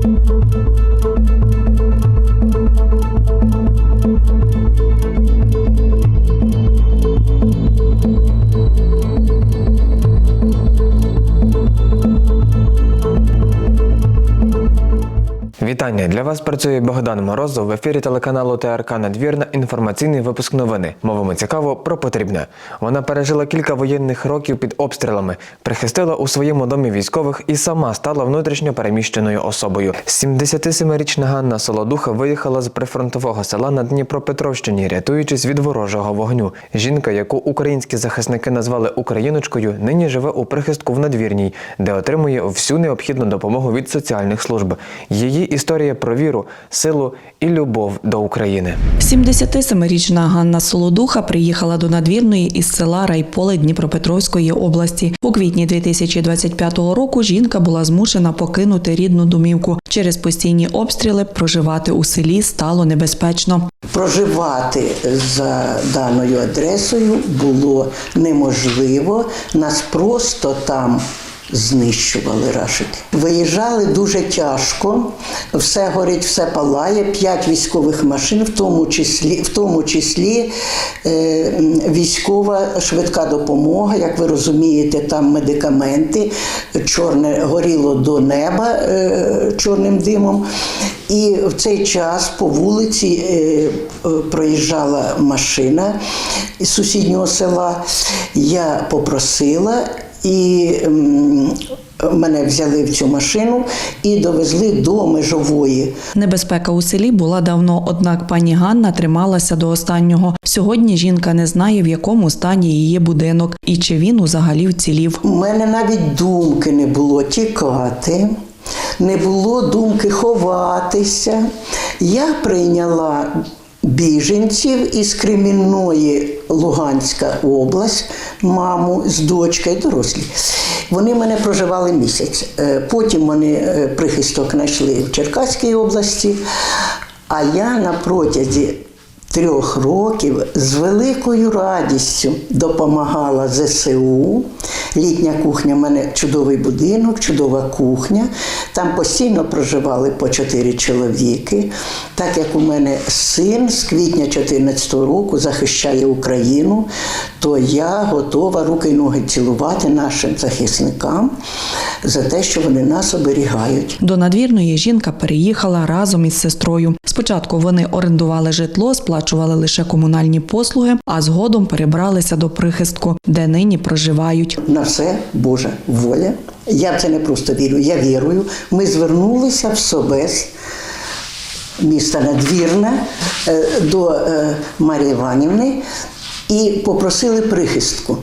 Música для вас працює Богдан Морозов в ефірі телеканалу ТРК Надвірна. Інформаційний випуск новини. Мовимо цікаво про потрібне. Вона пережила кілька воєнних років під обстрілами, прихистила у своєму домі військових і сама стала внутрішньо переміщеною особою. 77-річна Ганна Солодуха виїхала з прифронтового села на Дніпропетровщині, рятуючись від ворожого вогню. Жінка, яку українські захисники назвали Україночкою, нині живе у прихистку в надвірній, де отримує всю необхідну допомогу від соціальних служб. Її історія про віру, силу і любов до України. 77-річна Ганна Солодуха приїхала до надвірної із села Райполе Дніпропетровської області. У квітні 2025 року жінка була змушена покинути рідну домівку. Через постійні обстріли проживати у селі стало небезпечно. Проживати за даною адресою було неможливо. Нас просто там знищували рашики. Виїжджали дуже тяжко, все горить, все палає. П'ять військових машин, в тому числі, в тому числі е, військова швидка допомога. Як ви розумієте, там медикаменти, чорне горіло до неба е, чорним димом. І в цей час по вулиці е, проїжджала машина із сусіднього села. Я попросила і м, мене взяли в цю машину і довезли до межової. Небезпека у селі була давно, однак пані Ганна трималася до останнього. Сьогодні жінка не знає, в якому стані її будинок і чи він взагалі вцілів. У мене навіть думки не було тікати, не було думки ховатися. Я прийняла біженців із Кремінної Луганська область, маму з дочкою, дорослі. Вони мене проживали місяць. Е, Потім вони е, прихисток знайшли в Черкаській області, а я на протязі трьох років з великою радістю допомагала ЗСУ. Літня кухня, в мене чудовий будинок, чудова кухня. Там постійно проживали по чотири чоловіки. Так як у мене син з квітня 2014 року захищає Україну, то я готова руки й ноги цілувати нашим захисникам за те, що вони нас оберігають. До надвірної жінка переїхала разом із сестрою. Спочатку вони орендували житло, сплачували лише комунальні послуги, а згодом перебралися до прихистку, де нині проживають. Все Божа воля. Я в це не просто вірю, я вірую. Ми звернулися в Собес, міста Надвірна, е, до е, Марії Іванівни і попросили прихистку.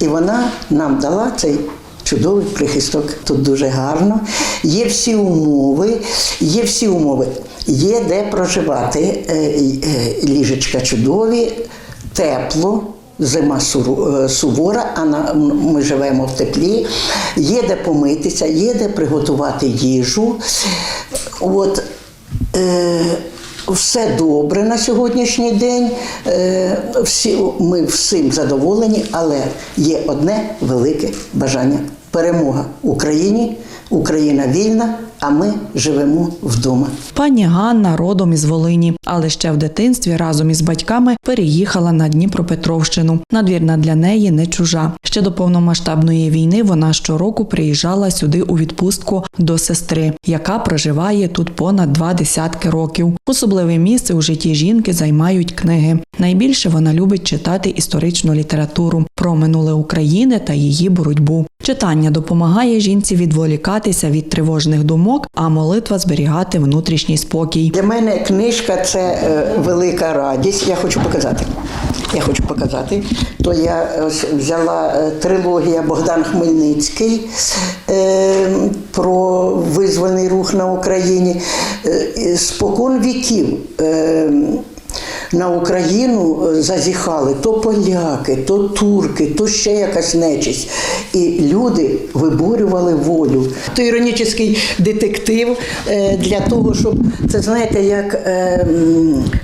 І вона нам дала цей. Чудовий прихисток, тут дуже гарно. Є всі умови, є всі умови. Є де проживати. Е, Ліжечка чудові, тепло, зима е, сувора, а ми живемо в теплі. Є де помитися, є де приготувати їжу. От, е, все добре на сьогоднішній день. Е, всі, ми всім задоволені, але є одне велике бажання перемога Україні. Україна вільна, а ми живемо вдома. Пані Ганна родом із Волині, але ще в дитинстві разом із батьками переїхала на Дніпропетровщину. Надвірна для неї не чужа. Ще до повномасштабної війни вона щороку приїжджала сюди у відпустку до сестри, яка проживає тут понад два десятки років. Особливе місце у житті жінки займають книги. Найбільше вона любить читати історичну літературу про минуле України та її боротьбу. Читання допомагає жінці відволікатися від тривожних думок, а молитва зберігати внутрішній спокій. Для мене книжка це е, велика радість. Я хочу показати. Я хочу показати. То я ось взяла е, трилогія Богдан Хмельницький е, про визвольний рух на Україні. Е, спокон віків. На Україну е, зазіхали то поляки, то турки, то ще якась нечисть. І люди виборювали волю. То іронічний детектив е, для того, щоб це знаєте, як е,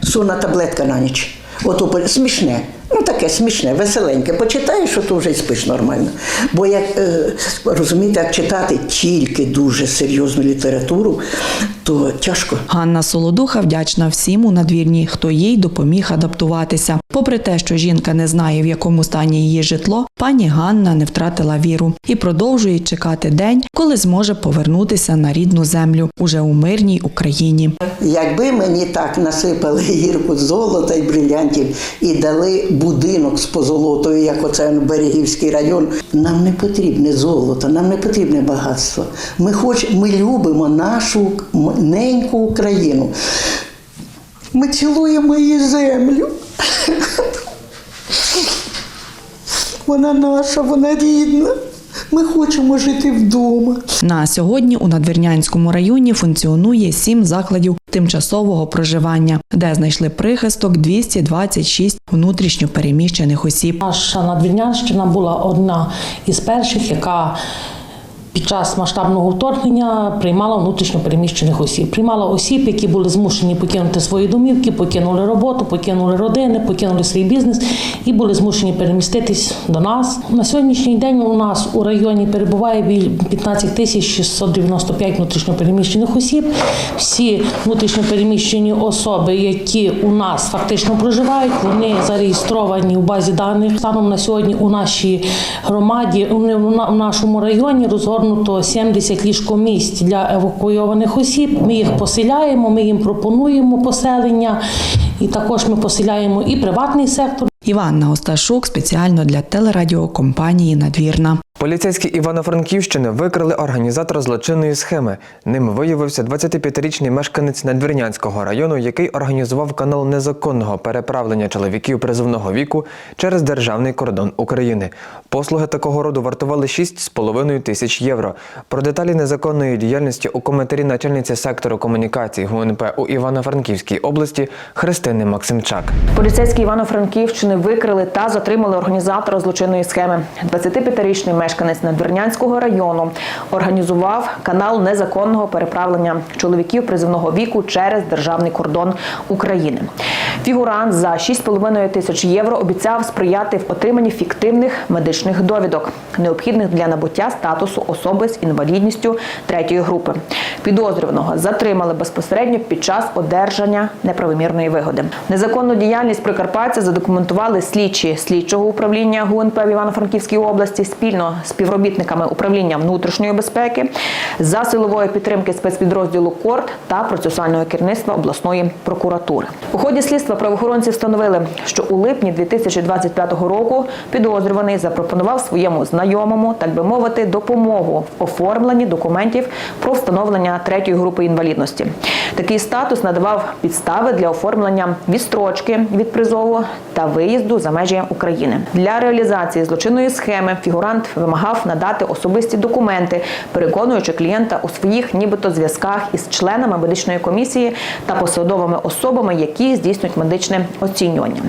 сонна таблетка на ніч. Ото смішне. Ну, таке смішне, веселеньке. Почитаєш, що то вже й спиш нормально. Бо як е, розумієте, як читати тільки дуже серйозну літературу, то тяжко. Ганна Солодуха вдячна всім у надвірні, хто їй допоміг адаптуватися. Попри те, що жінка не знає, в якому стані її житло, пані Ганна не втратила віру і продовжує чекати день, коли зможе повернутися на рідну землю уже у мирній Україні. Якби мені так насипали гірку золота і брилянтів і дали будинок з позолотою, як оце Берегівський район, нам не потрібне золото, нам не потрібне багатство. Ми хоч, ми любимо нашу неньку Україну. Ми цілуємо її землю. Вона наша, вона рідна. Ми хочемо жити вдома. На сьогодні у Надвірнянському районі функціонує сім закладів тимчасового проживання, де знайшли прихисток 226 внутрішньо переміщених осіб. Наша Надвірнянщина була одна із перших, яка під час масштабного вторгнення приймала внутрішньо переміщених осіб. Приймала осіб, які були змушені покинути свої домівки, покинули роботу, покинули родини, покинули свій бізнес і були змушені переміститись до нас. На сьогоднішній день у нас у районі перебуває біль- 15 тисяч 695 внутрішньо переміщених осіб. Всі внутрішньо переміщені особи, які у нас фактично проживають, вони зареєстровані в базі даних. Станом на сьогодні у нашій громаді, у у у нашому районі розгорнуто 70 ліжкомісць для евакуйованих осіб. Ми їх поселяємо, ми їм пропонуємо поселення, і також ми поселяємо і приватний сектор. Іванна Осташук спеціально для телерадіокомпанії Надвірна. Поліцейські Івано-Франківщини викрили організатора злочинної схеми. Ним виявився 25-річний мешканець Надвірнянського району, який організував канал незаконного переправлення чоловіків призовного віку через державний кордон України. Послуги такого роду вартували 6,5 тисяч євро. Про деталі незаконної діяльності у коментарі начальниці сектору комунікацій ГУНП у Івано-Франківській області Христини Максимчак. Поліцейські Івано-Франківщини викрили та затримали організатора злочинної схеми. 25-річний мешканець Надвірнянського району організував канал незаконного переправлення чоловіків призивного віку через державний кордон України. Фігурант за 6,5 тисяч євро обіцяв сприяти в отриманні фіктивних медичних довідок, необхідних для набуття статусу особи з інвалідністю третьої групи. Підозрюваного затримали безпосередньо під час одержання неправомірної вигоди. Незаконну діяльність Прикарпаття задокументували слідчі слідчого управління ГУНП в Івано-Франківській області спільно співробітниками управління внутрішньої безпеки за силової підтримки спецпідрозділу КОРТ та процесуального керівництва обласної прокуратури. У ході слідства правоохоронці встановили, що у липні 2025 року підозрюваний запропонував своєму знайомому, так би мовити, допомогу в оформленні документів про встановлення третьої групи інвалідності. Такий статус надавав підстави для оформлення відстрочки від призову та виїзду за межі України. Для реалізації злочинної схеми фігурант вимагав надати особисті документи, переконуючи клієнта у своїх нібито зв'язках із членами медичної комісії та посадовими особами, які здійснюють медичне оцінювання.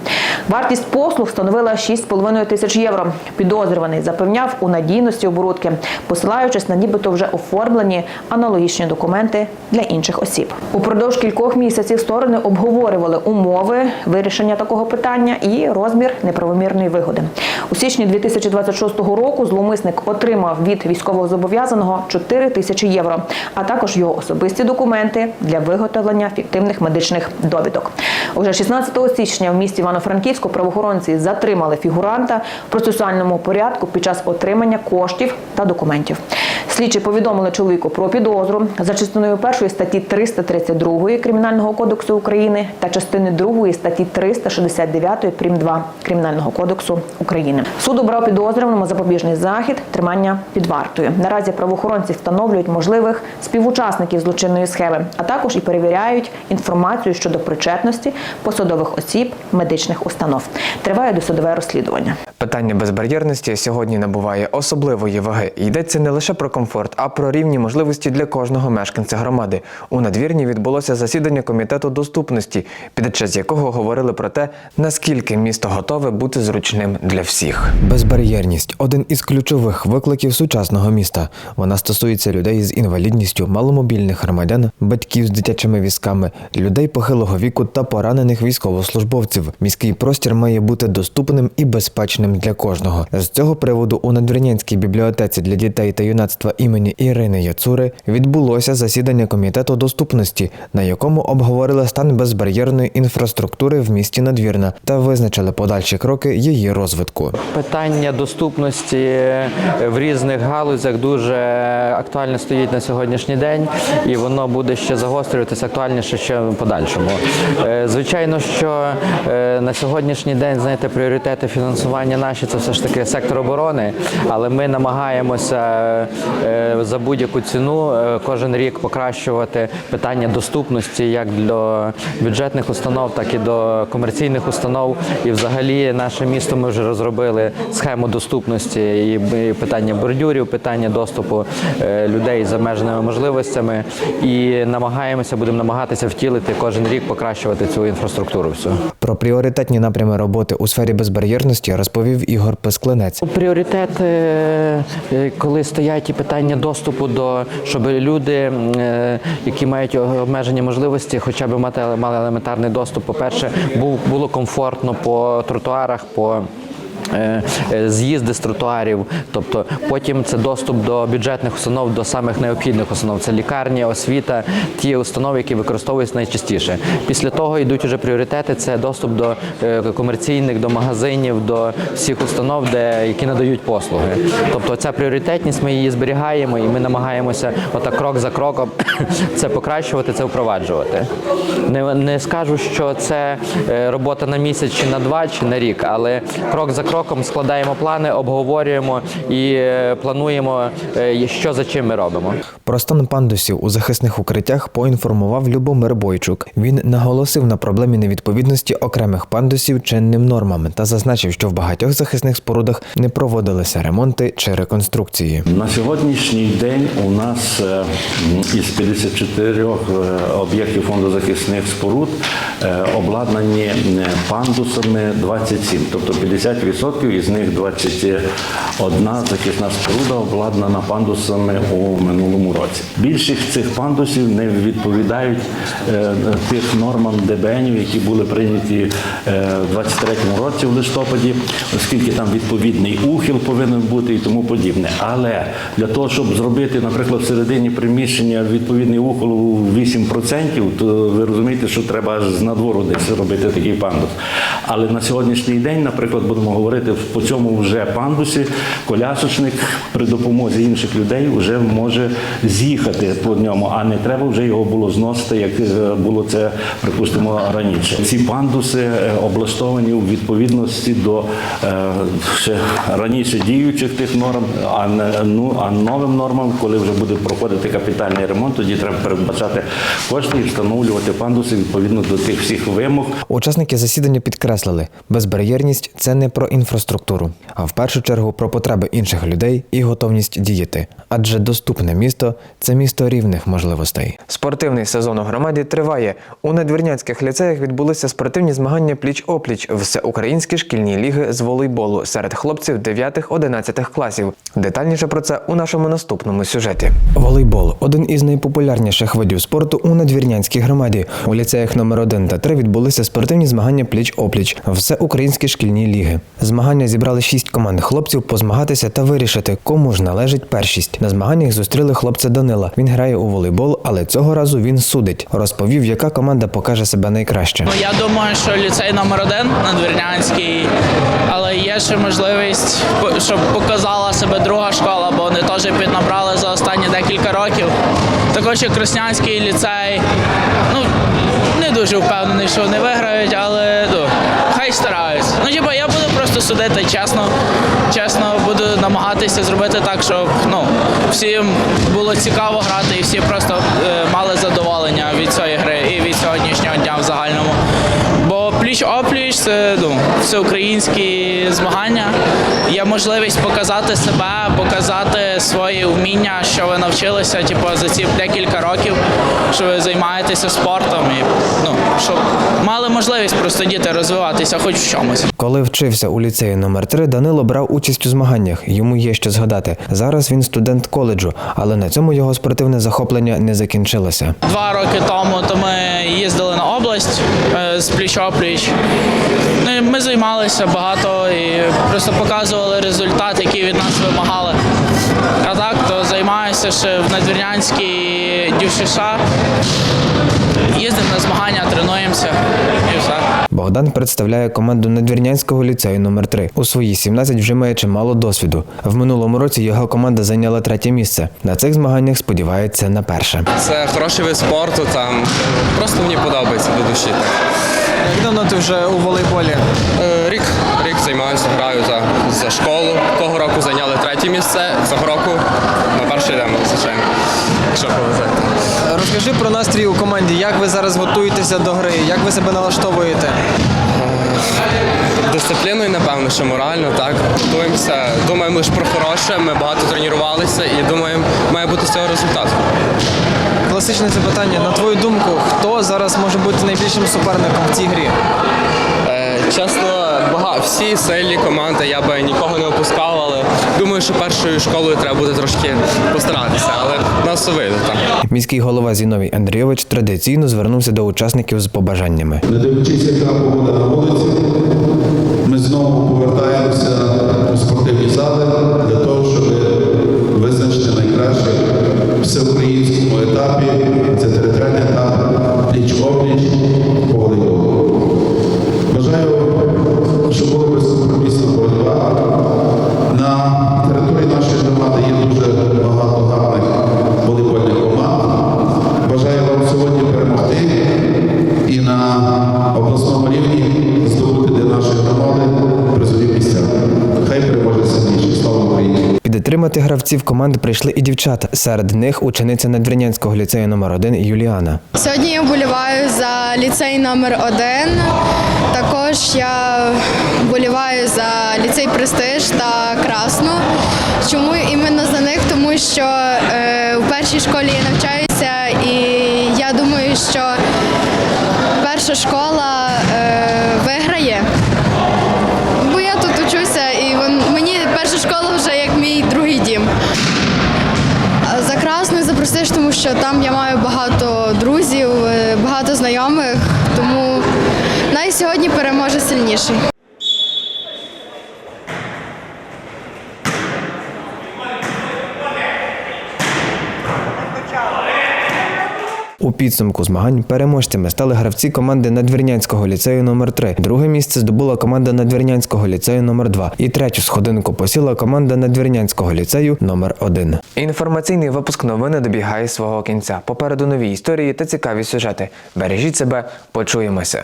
Вартість послуг становила 6,5 тисяч євро. Підозрюваний запевняв у надійності оборудки, посилаючись на нібито вже оформлені аналогічні документи для інших осіб. Упродовж кількох місяців сторони обговорювали умови вирішення такого питання і розмір неправомірної вигоди. У січні 2026 року зловмисник отримав від військового зобов'язаного 4 тисячі євро, а також його особисті документи для виготовлення фіктивних медичних довідок. Уже 16 січня в місті Івано-Франківську правоохоронці затримали фігуранта в процесуальному порядку під час отримання коштів та документів. Слідчі повідомили чоловіку про підозру за частиною першої статті 332 Кримінального кодексу України та частини 2 статті 369 прим. 2 Кримінального кодексу України. Суд обрав підозрюваному запобіжний захід тримання під вартою. Наразі правоохоронці встановлюють можливих співучасників злочинної схеми, а також і перевіряють інформацію щодо причетності посадових осіб медичних установ. Триває досудове розслідування. Питання безбар'єрності сьогодні набуває особливої ваги. Йдеться не лише про комфорт а про рівні можливості для кожного мешканця громади. У надвірні відбулося засідання комітету доступності, під час якого говорили про те, наскільки місто готове бути зручним для всіх. Безбар'єрність один із ключових викликів сучасного міста. Вона стосується людей з інвалідністю, маломобільних громадян, батьків з дитячими візками, людей похилого віку та поранених військовослужбовців. Міський простір має бути доступним і безпечним для кожного. З цього приводу у Надвірнянській бібліотеці для дітей та юнацтва імені Ірини Яцури відбулося засідання комітету доступності, на якому обговорили стан безбар'єрної інфраструктури в місті Надвірна та визначили подальші кроки її розвитку. Питання доступності в різних галузях дуже актуально стоїть на сьогоднішній день, і воно буде ще загострюватися актуальніше ще в подальшому. Е, Звичайно, що е, на сьогоднішній день знаєте, пріоритети фінансування наші це все ж таки сектор оборони, але ми намагаємося е, за будь-яку ціну кожен рік покращувати питання доступності як для бюджетних установ, так і до комерційних установ. І взагалі наше місто ми вже розробили схему доступності і питання бордюрів, питання доступу е, людей з обмеженими можливостями. І намагаємося, будемо намагатися втілити кожен рік покращувати цю інфраструктуру. Всю. Про пріоритетні напрями роботи у сфері безбар'єрності розповів Ігор Песклинець. Пріоритет, е, е, коли стоять і питання доступу до щоб люди, які мають обмежені можливості, хоча б мати мали елементарний доступ. По-перше, був було комфортно по тротуарах, по З'їзди з тротуарів, тобто потім це доступ до бюджетних установ, до самих необхідних установ. Це лікарні, освіта, ті установи, які використовуються найчастіше. Після того йдуть уже пріоритети. Це доступ до е, комерційних, до магазинів, до всіх установ, де які надають послуги. Тобто ця пріоритетність ми її зберігаємо і ми намагаємося отак крок за кроком це покращувати, це впроваджувати. Не, не скажу, що це е, робота на місяць чи на два, чи на рік, але крок за кроком складаємо плани, обговорюємо і е, плануємо, е, що за чим ми робимо. Про стан пандусів у захисних укриттях поінформував Любомир Бойчук. Він наголосив на проблемі невідповідності окремих пандусів чинним нормам та зазначив, що в багатьох захисних спорудах не проводилися ремонти чи реконструкції. На сьогоднішній день у нас е, із 54 е, об'єктів фонду захисних споруд обладнані пандусами 27, тобто 50% із них 21 захисна споруда обладнана пандусами у минулому році. Більшість цих пандусів не відповідають е, тих нормам ДБНів, які були прийняті е, в 23-му році в листопаді, оскільки там відповідний ухил повинен бути і тому подібне. Але для того, щоб зробити, наприклад, в середині приміщення відповідний ухил у 8%, то ви розумієте, що треба з надвору десь робити такий пандус. Але на сьогоднішній день, наприклад, будемо говорити по цьому вже пандусі, колясочник при допомозі інших людей вже може з'їхати по ньому, а не треба вже його було зносити, як е, було це, припустимо, раніше. Ці пандуси е, облаштовані у відповідності до е, ще раніше діючих тих норм, а не ну а новим нормам, коли вже буде проходити капітальний ремонт, тоді треба передбачати кошти і встановлювати пандуси відповідно до тих всіх вимог. Учасники засідання підкреслили, безбар'єрність це не про інфраструктуру, а в першу чергу про потреби інших людей і готовність діяти. Адже доступне місто це місто рівних можливостей. Спортивний сезон у громаді триває. У надвірнянських ліцеях відбулися спортивні змагання пліч-опліч всеукраїнські шкільні ліги з волейболу серед хлопців 9-11 класів. Детальніше про це у нашому наступному сюжеті. Волейбол один із найпопулярніших видів спорту у надвірнянській громаді. У ліцеях номер 1 та 3 відбулися спортивні змагання пліч-опліч всеукраїнські шкільні ліги. Змагання зібрали шість команд хлопців позмагатися та вирішити, кому ж належить першість. На змаганнях зустріли хлопця Данила. Він грає у волейбол, але цього разу він судить. Розповів, яка команда покаже себе найкраще. Ну, я думаю, що ліцей номер один надвірнянський, але є ще можливість, щоб показала себе друга школа, бо вони теж піднабрали за останні декілька років. Також і Краснянський ліцей. Ну, не дуже впевнений, що вони виграють, але ну, хай стараються. Ну, типа, я буду просто судити чесно. Чесно, буду намагатися зробити так, щоб ну, всім було цікаво грати і всі просто е, мали задоволення від цієї гри і від сьогоднішнього дня в загальному. Бо пліч опліч це ну, всеукраїнські змагання. Є можливість показати себе, показати свої вміння, що ви навчилися, типу, за ці декілька років, що ви займаєтеся спортом, і ну щоб мали можливість просто діти розвиватися, хоч в чомусь. Коли вчився у ліцеї номер 3 Данило брав участь у змаганнях. Йому є що згадати. Зараз він студент коледжу, але на цьому його спортивне захоплення не закінчилося. Два роки тому то ми їздили на область е, з пліч-опліч. Ну, Ми займалися багато і просто показували результат, який від нас вимагали. А так, то займаюся ще в надвірнянській ДЮШШ. Їздимо на змагання, тренуємося і все. Богдан представляє команду Надвірнянського ліцею номер 3 У свої 17 вже має чимало досвіду. В минулому році його команда зайняла третє місце. На цих змаганнях сподівається на перше. Це хороший вид спорту, там просто мені подобається до душі. Як давно ти вже у волейболі? Е, Рік, рік займаюся, граю за, за школу. Того року зайняли третє місце, цього року на перший йдемо, звичайно. Якщо повезе. Розкажи про настрій у команді. Як ви зараз готуєтеся до гри? Як ви себе налаштовуєте? Дисципліною, напевно, що морально, так. Готуємося. Думаємо лише про хороше, ми багато тренувалися і думаємо, має бути з цього результат. Класичне запитання. На твою думку, хто зараз може бути найбільшим суперником в цій грі? Е, Чесно, бага, всі сильні команди, я би нікого не опускав, але думаю, що першою школою треба буде трошки постаратися, але нас вийде так. Міський голова Зіновій Андрійович традиційно звернувся до учасників з побажаннями. Не дивлячись, яка погода на вулиці, Підтримати гравців команди прийшли і дівчата. Серед них учениця Надвірнянського ліцею номер 1 Юліана. Сьогодні я вболіваю за ліцей номер 1 Також я вболіваю за ліцей Престиж та Красну. Чому іменно за них? Тому що е, в першій школі я навчаюся, і я думаю, що перша школа що там я маю багато друзів, е, багато знайомих, тому най сьогодні переможе сильніший. Підсумку змагань переможцями стали гравці команди Надвірнянського ліцею номер 3 Друге місце здобула команда Надвірнянського ліцею номер 2 І третю сходинку посіла команда Надвірнянського ліцею номер 1 Інформаційний випуск новини добігає свого кінця. Попереду нові історії та цікаві сюжети. Бережіть себе, почуємося.